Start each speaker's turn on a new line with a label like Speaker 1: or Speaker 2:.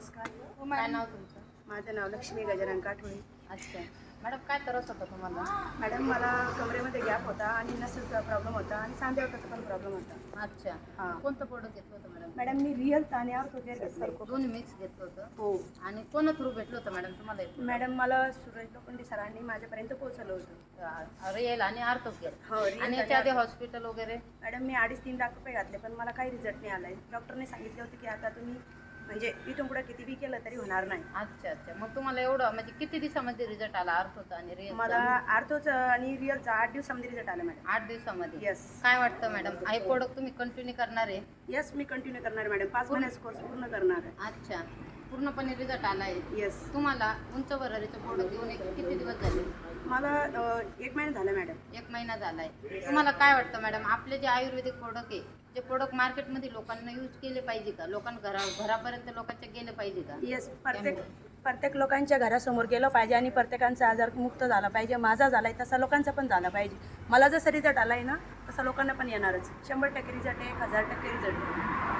Speaker 1: नमस्कार.
Speaker 2: काय नाव तुमचं?
Speaker 1: माझं नाव लक्ष्मी गजानन काठोळे.
Speaker 2: अच्छा. मॅडम काय त्रास होता तुम्हाला?
Speaker 1: मॅडम मला कमरेमध्ये गॅप होता आणि नसेचा प्रॉब्लेम होता आणि सांधेवटाचा पण प्रॉब्लेम होता.
Speaker 2: अच्छा.
Speaker 1: हां.
Speaker 2: कोणतं प्रोडक्ट घेतलं होतं मॅडम?
Speaker 1: मॅडम मी रिअल ताने आर्थो केअर घेतलं
Speaker 2: दोन्ही मिक्स घेतलं होतं.
Speaker 1: हो.
Speaker 2: आणि कोणा थ्रू भेटलं होतं मॅडम तुम्हाला हे?
Speaker 1: मॅडम मला सुरज लोखंडे सरांनी माझ्यापर्यंत पोहोचवलं होतं.
Speaker 2: अं, रिअल आणि आर्थो केअर
Speaker 1: हो
Speaker 2: आणि याच्या आधी हॉस्पिटल वगैरे?
Speaker 1: मॅडम मी अडीच तीन लाख रुपये घातले पण मला काही रिझल्ट नाही आलाय. डॉक्टरने सांगितले होते की आता तुम्ही म्हणजे इथून पुढे किती बी केलं तरी होणार नाही.
Speaker 2: अच्छा अच्छा. मग तुम्हाला एवढं म्हणजे किती दिवसामध्ये रिझल्ट आला आर्थोचा आणि रिअल
Speaker 1: मला आर्थोचं आणि रिअलचा आठ दिवसामध्ये रिझल्ट आला मॅडम
Speaker 2: आठ दिवसामध्ये?
Speaker 1: येस
Speaker 2: काय वाटतं मॅडम हे प्रोडक्ट तुम्ही कंटिन्यू करणार आहे?
Speaker 1: येस मी कंटिन्यू करणार मॅडम पाच महिन्याचा कोर्स पूर्ण करणार आहे.
Speaker 2: अच्छा. पूर्णपणे रिझल्ट आला आहे
Speaker 1: येस
Speaker 2: तुम्हाला उंच भरारीचं प्रोडक्ट घेऊन एक किती दिवस झाले?
Speaker 1: मला अ, एक महिना झाला मॅडम
Speaker 2: एक महिना झालाय. तुम्हाला काय वाटतं मॅडम आपले जे आयुर्वेदिक प्रोडक्ट आहे जे प्रोडक्ट मार्केटमध्ये लोकांना यूज केले पाहिजे का? लोकांना घरा घरापर्यंत लोकांच्या गेले पाहिजे का?
Speaker 1: येस प्रत्येक प्रत्येक लोकांच्या घरासमोर गेलं पाहिजे आणि प्रत्येकांचा आजार मुक्त झाला पाहिजे माझा झालाय तसा लोकांचा पण झाला पाहिजे. मला जसं रिझल्ट आलाय ना तसा लोकांना पण येणारच. शंभर टक्के रिझल्ट आहे एक हजार टक्के रिझल्ट आहे.